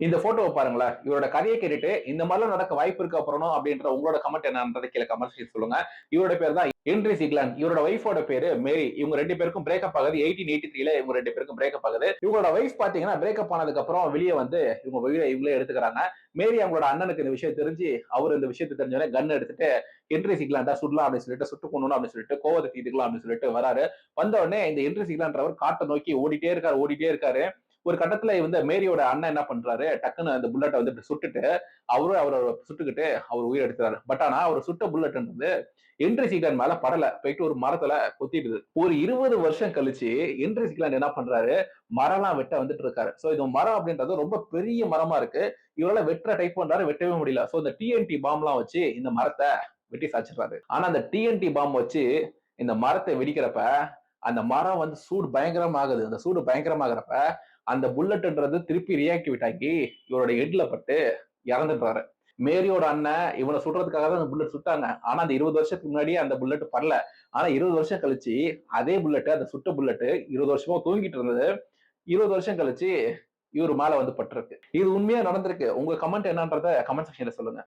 இந்த போட்டோவை பாருங்களேன். இவரோட கதையை கேட்டுட்டு இந்த மாதிரிலாம் நடக்க வாய்ப்பு இருக்க அப்புறம் அப்படின்ற உங்களோட கமெண்ட் என்னன்றது கீழே கமெண்ட் சொல்லுங்க. இவரோட பேர் தான் ஹென்ரி சிக்லான் இவரோட ஒய்ஃபோட பேரு மேரி இவங்க ரெண்டு பேருக்கும் பிரேக்கப் ஆகுது. எயிட்டீன் எயிட்டி த்ரீல இவங்க ரெண்டு பேருக்கும் பிரேக்கப் ஆகுது. இவங்களோட ஒய்ஃப் பாத்தீங்கன்னா பிரேக்கப் ஆனதுக்கு அப்புறம் வெளியே வந்து இவங்க வெளியே இவங்களே எடுத்துக்கிறாங்க. மேரி அவங்களோட அண்ணனுக்கு இந்த விஷயம் தெரிஞ்சு அவர் இந்த விஷயத்தை தெரிஞ்சோடனே கன் எடுத்துட்டு ஹென்ரி சிக்லாண்டா சுடலாம் அப்படின்னு சொல்லிட்டு சுட்டு கொண்டு அப்படின்னு சொல்லிட்டு கோவத்தை தீர்த்துக்கலாம் அப்படின்னு சொல்லிட்டு வராரு. வந்த உடனே இந்த ஹென்ரி சிக்லான்றவர் காட்டை நோக்கி ஓடிட்டே இருக்காரு ஓடிட்டே இருக்காரு. ஒரு கட்டத்துல வந்து மேரியோட அண்ணன் என்ன பண்றாரு? டக்குன்னு அந்த புல்லட்டை வந்து சுட்டுட்டு அவரும் அவரை சுட்டுக்கிட்டு அவர் உயிர் எடுத்துறாரு பட் ஆனா அவர் சுட்ட புல்லட்ன்றது என்ட்ரி சீக்லான் மேல படல. போயிட்டு ஒரு மரத்துல கொத்திடுது. ஒரு இருபது வருஷம் கழிச்சு என்ட்ரி சீக்லான் என்ன பண்றாரு? மரம்லாம் வெட்ட வந்துட்டு இருக்காரு. சோ இது மரம் அப்படின்றது ரொம்ப பெரிய மரமா இருக்கு. இவரால வெட்டுற டைப் பண்றாரு வெட்டவே முடியல. சோ இந்த டிஎன்டி பாம்லாம் வச்சு இந்த மரத்தை வெட்டி சாச்சிடுறாரு. ஆனா அந்த டிஎன்டி பாம் வச்சு இந்த மரத்தை வெடிக்கிறப்ப அந்த மரம் வந்து சூடு பயங்கரமாகுது. அந்த சூடு பயங்கரமாகிறப்ப அந்த புல்லட்ன்றது திருப்பி ரியாக்டிவேட் ஆக்கி இவரோட ஹெட்ல பட்டு இறந்துடுறாரு. மேரியோட அண்ணன் இவனை சுடுறதுக்காக தான் அந்த புல்லட் சுட்டாங்க. ஆனா அந்த இருபது வருஷத்துக்கு முன்னாடியே அந்த புல்லட் படல. ஆனா இருபது வருஷம் கழிச்சு அதே புல்லட் அந்த சுட்ட புல்லட் இருபது வருஷமா தூங்கிட்டு இருந்தது. இருபது வருஷம் கழிச்சு இவர் மேல வந்து பட்டிருக்கு. இது உண்மையா நடந்திருக்கு? உங்க கமெண்ட் என்னன்றத கமெண்ட் செக்ஷன்ல சொல்லுங்க.